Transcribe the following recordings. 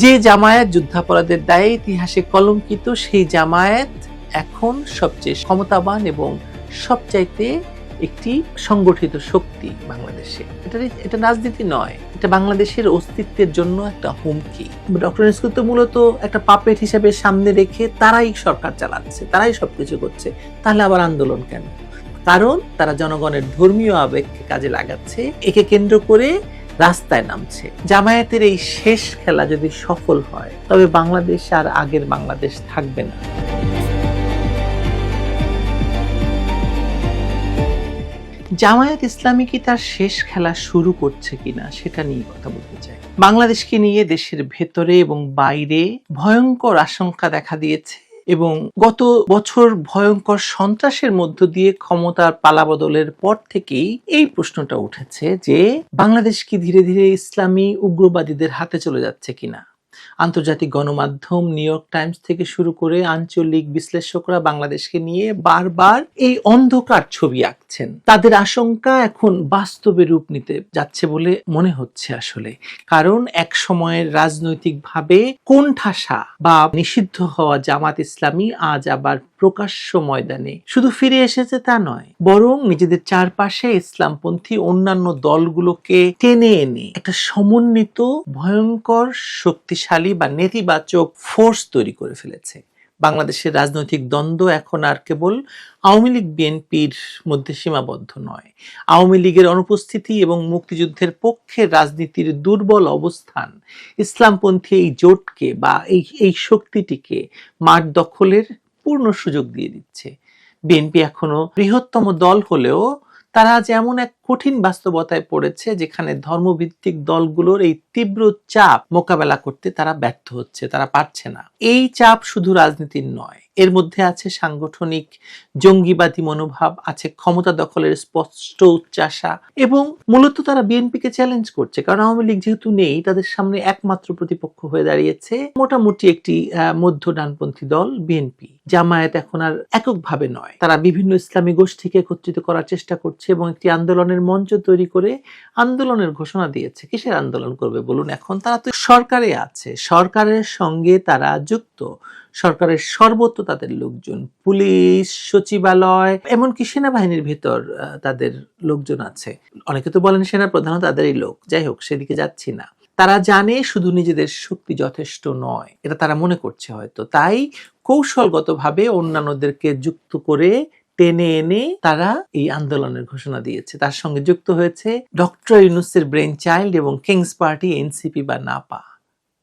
যে জামায়াত যুদ্ধাপরাধের দায়ে ইতিহাসে কলঙ্কিত, সেই জামায়াত এখন সবচেয়ে ক্ষমতাবান এবং সবচাইতে একটি সংগঠিত শক্তি বাংলাদেশে। এটা এটা রাজনীতি নয়, এটা বাংলাদেশের অস্তিত্বের জন্য একটা হুমকি। ডক্টর ইউনুস তো মূলত একটা পাপেট হিসেবে সামনে রেখে তারাই সরকার চালাচ্ছে, তারাই সবকিছু করছে। তাহলে আবার আন্দোলন কেন? কারণ তারা জনগণের ধর্মীয় আবেগকে কাজে লাগাচ্ছে। একে কেন্দ্র করে রাস্তায় নামছে। জামায়াতের এই শেষ খেলা যদি সফল হয়, তবে বাংলাদেশ আর আগের বাংলাদেশ থাকবে না। জামায়াত ইসলামী কি তার শেষ খেলা শুরু করছে কিনা, সেটা নিয়ে কথা বলতে চাই। বাংলাদেশকে নিয়ে দেশের ভেতরে এবং বাইরে ভয়ঙ্কর আশঙ্কা দেখা দিয়েছে এবং গত বছর ভয়ঙ্কর সন্ত্রাসের মধ্য দিয়ে ক্ষমতার পালাবদলের পর থেকেই এই প্রশ্নটা উঠেছে যে, বাংলাদেশ কি ধীরে ধীরে ইসলামী উগ্রবাদীদের হাতে চলে যাচ্ছে কিনা? আন্তর্জাতিক গণমাধ্যম নিউ টাইমস থেকে শুরু করে আঞ্চলিক বিশ্লেষকরা বাংলাদেশকে নিয়ে বারবার এই অন্ধকার ছবি আঁকছেন। তাদের আশঙ্কা এখন বাস্তবে রূপ নিতে যাচ্ছে বলে মনে হচ্ছে আসলে। কারণ এক সময়ের রাজনৈতিকভাবে কোণঠাসা বা নিষিদ্ধ হওয়া জামাত ইসলামী আজ আবার প্রকাশ্য ময়দানে। শুধু ফিরে এসেছে তা নয়, বরং নিজেদের চারপাশে ইসলামপন্থী অন্যান্য দলগুলোকে টেনে এনে একটা সমন্বিত, ভয়ঙ্কর, শক্তিশালী বা নেতিবাচক ফোর্স তৈরি করে ফেলেছে। বাংলাদেশের রাজনৈতিক দ্বন্দ্ব এখন আর কেবল আওয়ামী লীগ, বিএনপির মধ্যে সীমাবদ্ধ নয়। আওয়ামী লীগের অনুপস্থিতি এবং মুক্তিযুদ্ধের পক্ষে রাজনীতির দুর্বল অবস্থান ইসলামপন্থী এই জোটকে বা এই এই শক্তিটিকে মাঠ দখলের পূর্ণ সুযোগ দিয়ে দিচ্ছে। বিএনপি এখনও বৃহত্তম দল হলেও তারা যেমন এক কঠিন বাস্তবতায় পড়েছে যেখানে ধর্মভিত্তিক দলগুলোর এই তীব্র চাপ মোকাবেলা করতে তারা ব্যর্থ হচ্ছে, তারা পারছে না। এই চাপ শুধু রাজনীতির নয়, এর মধ্যে আছে সাংগঠনিক জঙ্গিবাদী মনোভাব, আছে ক্ষমতা দখলের স্পষ্ট উচ্চাসা এবং মূলত তারা বিএনপিকে চ্যালেঞ্জ করছে। কারণ আওয়ামী লীগ যেহেতু নেই, তাদের সামনে একমাত্র প্রতিপক্ষ হয়ে দাঁড়িয়েছে মোটামুটি একটি মধ্য ডানপন্থী দল বিএনপি। জামায়াত এখন আর এককভাবে নয়। তারা বিভিন্ন ইসলামী গোষ্ঠীকে একত্রিত করার চেষ্টা করছে এবং একটি আন্দোলনের মঞ্চ তৈরি করে আন্দোলনের ঘোষণা দিয়েছে। কিসের আন্দোলন করবে বলুন এখন? তারা তো সরকারে আছে। সরকারের সঙ্গে তারা যুক্ত। সরকারের সর্বত্র তাদের লোকজন, পুলিশ, সচিবালয়, এমনকি সেনাবাহিনীর ভেতর তাদের লোকজন আছে। অনেকে তো বলেন সেনা প্রধান তাদেরই লোক। যাই হোক, সেদিকে যাচ্ছি না। তারা জানে শুধু নিজেদের শক্তি যথেষ্ট নয়, এটা তারা মনে করছে হয়তো। তাই কৌশলগতভাবে অন্যান্যদেরকে যুক্ত করে টেনে এনে তারা এই আন্দোলনের ঘোষণা দিয়েছে। তার সঙ্গে যুক্ত হয়েছে ডক্টর ইউনুসের ব্রেন চাইল্ড এবং কিংস পার্টি, এনসিপি বা নাপা।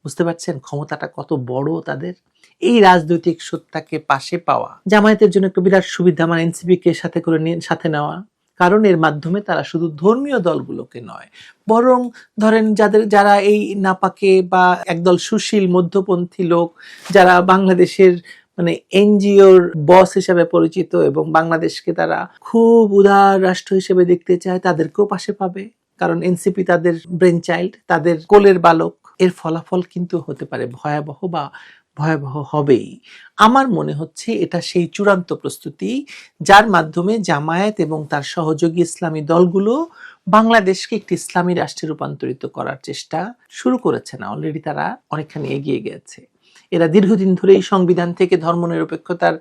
বুঝতে পারছেন ক্ষমতাটা কত বড় তাদের? এই রাজনৈতিক সত্তাকে পাশে পাওয়া। জামায়াতের জন্য একটা বিরাট সুবিধা মানে এনসিপি কে সাথে করে নিয়ে, সাথে নেওয়া। কারণ এর মাধ্যমে তারা শুধু ধর্মীয় দলগুলোকে নয়, বরং ধরেন যাদের, যারা এই নাপাকে বা একদল সুশীল মধ্যপন্থী লোক, যারা বাংলাদেশের মানে এনজিওর বস হিসেবে পরিচিত এবং বাংলাদেশকে তারা খুব উদার রাষ্ট্র হিসেবে দেখতে চায়, তাদেরকেও পাশে পাবে। কারণ এনসিপি তাদের ব্রেন চাইল্ড তাদের কোলের বালক। এর ফলাফল কিন্তু হতে পারে ভয়াবহ বা ভয়াবহ হবেই। আমার মনে হচ্ছে এটা সেই চূড়ান্ত প্রস্তুতি যার মাধ্যমে জামায়াত এবং তার সহযোগী ইসলামী দলগুলো বাংলাদেশকে একটি ইসলামী রাষ্ট্রে রূপান্তরিত করার চেষ্টা শুরু করেছে না অলরেডি তারা অনেকখানি এগিয়ে গেছে। এরা দীর্ঘদিন ধরে এই সংবিধান থেকে ধর্মনিরপেক্ষতার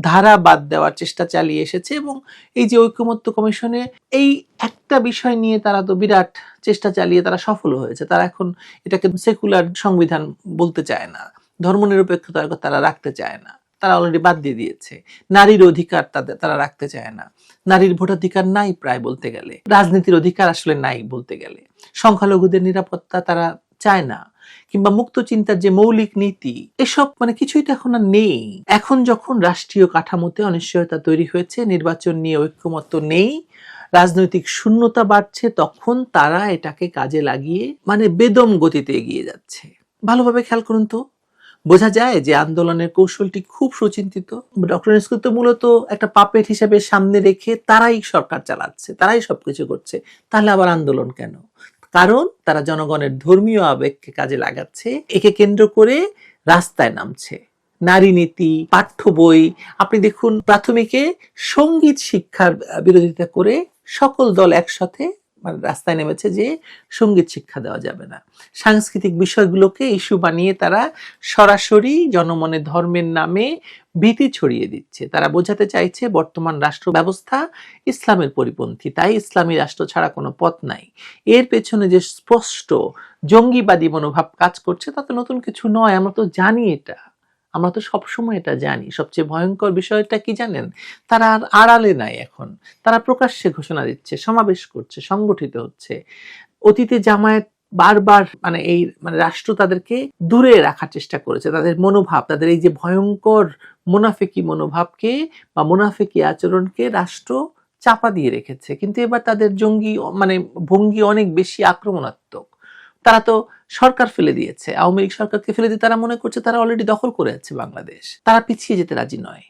ধারা বাদ দেওয়ার চেষ্টা চালিয়ে এসেছে এবং এই যে ঐক্যমত্য কমিশনে এই একটা বিষয় নিয়ে তারা তো বিরাট চেষ্টা চালিয়ে তারা সফল হয়েছে। তারা এখন এটাকে সেকুলার সংবিধান বলতে চায় না। ধর্মনিরপেক্ষতার তারা রাখতে চায় না। তারা অলরেডি বাদ দিয়ে দিয়েছে। নারীর অধিকার তাদের, তারা রাখতে চায় না। নারীর ভোটাধিকার নাই প্রায় বলতে গেলে। রাজনীতির অধিকার আসলে নাই বলতে গেলে। সংখ্যালঘুদের নিরাপত্তা তারা চায় না। কিংবা মুক্ত চিন্তার যে মৌলিক নীতি, এসব মানে কিছুই তো এখন আর নেই। এখন যখন রাষ্ট্রীয় কাঠামোতে অনিশ্চয়তা তৈরি হয়েছে, নির্বাচন নিয়ে ঐক্যমত্য নেই, রাজনৈতিক শূন্যতা বাড়ছে, তখন তারা এটাকে কাজে লাগিয়ে মানে বেদম গতিতে এগিয়ে যাচ্ছে। ভালোভাবে খেয়াল করুন তো। বোঝা যায় যে আন্দোলনের কৌশলটি খুব সুচিন্তিত। ডক্টর ইস্কুল তো মূলত একটা পাপেট হিসেবে সামনে রেখে তারাই সরকার চালাচ্ছে, তারাই সবকিছু করছে। তাহলে আবার আন্দোলন কেন? কারণ তারা জনগণের ধর্মীয় আবেগকে কাজে লাগাচ্ছে, একে কেন্দ্র করে রাস্তায় নামছে। নারী নীতি, পাঠ্য বই, আপনি দেখুন প্রাথমিকে সংগীত শিক্ষার বিরোধিতা করে সকল দল একসাথে মানে রাস্তায় নেমেছে যে সংগীত শিক্ষা দেওয়া যাবে না। সাংস্কৃতিক বিষয়গুলোকে ইস্যু বানিয়ে তারা সরাসরি জনমনে ধর্মের নামে ভীতি ছড়িয়ে দিচ্ছে। তারা বোঝাতে চাইছে বর্তমান রাষ্ট্র ব্যবস্থা ইসলামের পরিপন্থী, তাই ইসলামী রাষ্ট্র ছাড়া কোনো পথ নাই। এর পেছনে যে স্পষ্ট জঙ্গিবাদী মনোভাব কাজ করছে, তাতে নতুন কিছু নয়, আমরা তো জানি এটা। আমরা তো সবসময় এটা জানি। সবচেয়ে ভয়ঙ্কর বিষয়টা কি জানেন? তারা আর আড়ালে নাই এখন। তারা প্রকাশ্যে ঘোষণা দিচ্ছে, সমাবেশ করছে, সংগঠিত হচ্ছে। অতীতে জামায়াত বারবার মানে এই মানে রাষ্ট্র তাদেরকে দূরে রাখার চেষ্টা করেছে। তাদের মনোভাব, তাদের এই যে ভয়ঙ্কর মুনাফিকি মনোভাবকে বা মুনাফিকি আচরণকে রাষ্ট্র চাপা দিয়ে রেখেছে। কিন্তু এবার তাদের জঙ্গি মানে ভঙ্গি অনেক বেশি আক্রমণাত্মক। তারা তো সরকার ফেলে দিয়েছে। আওয়ামী লীগ সরকারকে ফেলে দিয়ে তারা মনে করছে তারা অলরেডি দখল করে আছে বাংলাদেশ। তারা পিছিয়ে যেতে রাজি নয়।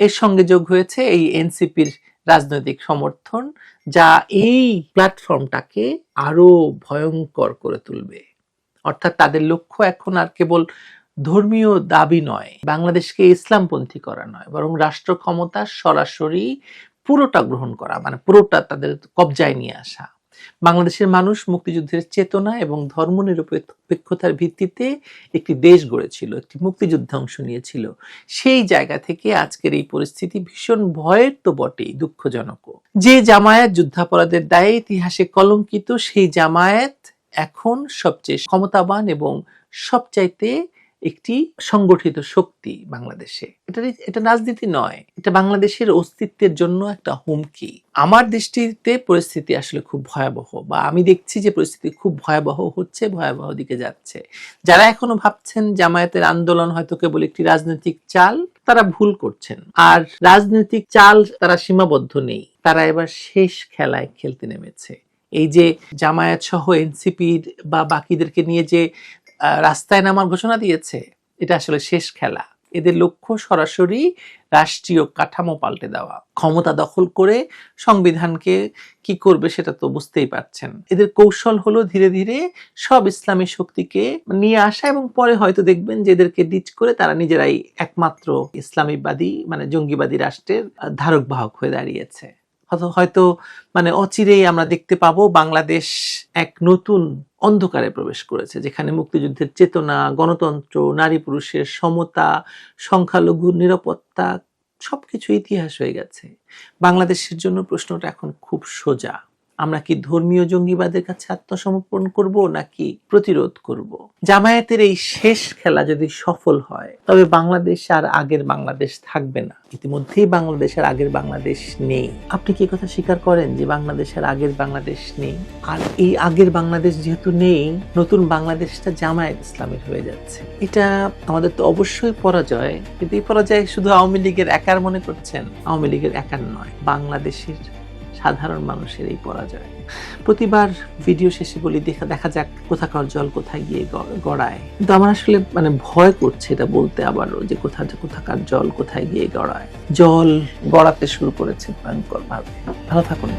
এর সঙ্গে যোগ হয়েছে এই এনসিপির রাজনৈতিক সমর্থন, যা এই প্ল্যাটফর্মটাকে আরও ভয়ঙ্কর করে তুলবে। অর্থাৎ তাদের লক্ষ্য এখন আর কেবল ধর্মীয় দাবি নয়, বাংলাদেশকে ইসলামপন্থী করা নয়, বরং রাষ্ট্র ক্ষমতা সরাসরি পুরোটা গ্রহণ করা মানে পুরোটা তাদের কবজায় নিয়ে আসা। বাংলাদেশের মানুষ মুক্তিযুদ্ধের চেতনা এবং ধর্মনিরপেক্ষতার ভিত্তিতে একটি দেশ গড়েছিল, একটি মুক্তিযুদ্ধে অংশ নিয়েছিল। সেই জায়গা থেকে আজকের এই পরিস্থিতি ভীষণ ভয়ের তো বটেই দুঃখজনকও যে জামায়াত যুদ্ধাপরাধের দায়ে ইতিহাসে কলঙ্কিত, সেই জামায়াত এখন সবচেয়ে ক্ষমতাবান এবং সবচাইতে একটি সংগঠিত শক্তি বাংলাদেশে। এটা এটা রাজনীতি নয়, এটা বাংলাদেশের অস্তিত্বের জন্য একটা হুমকি। আমার দৃষ্টিতে পরিস্থিতি আসলে খুব ভয়াবহ বা আমি দেখছি যে পরিস্থিতি খুব ভয়াবহ হচ্ছে, ভয়াবহ দিকে যাচ্ছে। যারা এখনও ভাবছেন জামায়াতের আন্দোলন হয়তো কেবল একটি রাজনৈতিক চাল, তারা ভুল করছেন। আর রাজনৈতিক চাল তারা সীমাবদ্ধ নেই, তারা এবার শেষ খেলায় খেলতে নেমেছে। এই যে জামায়াত সহ এনসিপির বা বাকিদেরকে নিয়ে যে রাস্তায় নামার ঘোষণা দিয়েছে। এটা আসলে শেষ খেলা। এদের লক্ষ্য সরাসরি রাষ্ট্রীয় কাঠামো পাল্টে দেওয়া। ক্ষমতা দখল করে সংবিধানকে কি করবে সেটা তো বুঝতেই পারছেন। এদের কৌশল হলো ধীরে ধীরে সব ইসলামী শক্তিকে নিয়ে আসা এবং পরে হয়তো দেখবেন যে এদেরকে ডিচ করে তারা নিজেরাই একমাত্র ইসলামীবাদী মানে জঙ্গিবাদী রাষ্ট্রের ধারক বাহক হয়ে দাঁড়িয়েছে। হয়তো মানে অচিরেই আমরা দেখতে পাবো বাংলাদেশ এক নতুন অন্ধকারে প্রবেশ করেছে, যেখানে মুক্তিযুদ্ধের চেতনা, গণতন্ত্র, নারী পুরুষের সমতা, সংখ্যালঘু নিরাপত্তা, সবকিছু ইতিহাস হয়ে গেছে। বাংলাদেশের জন্য প্রশ্নটা এখন খুব সোজা। আমরা কি ধর্মীয় জঙ্গিবাদের কাছে আত্মসমর্পণ করব নাকি প্রতিরোধ করব? জামায়াতের এই শেষ খেলা যদি সফল হয়, তবে বাংলাদেশ আর আগের বাংলাদেশ থাকবে না। ইতিমধ্যেই বাংলাদেশের আগের বাংলাদেশ নেই। আপনি কি কথা স্বীকার করেন যে বাংলাদেশের আগের বাংলাদেশ নেই? আর এই আগের বাংলাদেশ যেহেতু নেই, নতুন বাংলাদেশটা জামায়াত ইসলামের হয়ে যাচ্ছে। এটা আমাদের তো অবশ্যই পরাজয়। কিন্তু এই পরাজয় শুধু আওয়ামী লীগের একার মনে করছেন? আওয়ামী লীগের একার নয়, বাংলাদেশের সাধারণ মানুষের এই পরাজয়। প্রতিবার ভিডিও শেষে বলি, দেখা দেখা যাক কোথাকার জল কোথায় গিয়ে গড়ায়। কিন্তু আমার আসলে মানে ভয় করছে এটা বলতে আবারও যে কোথা, কোথাকার জল কোথায় গিয়ে গড়ায়। জল গড়াতে শুরু করেছে ভয়ঙ্কর ভাবে ভালো থাকুন।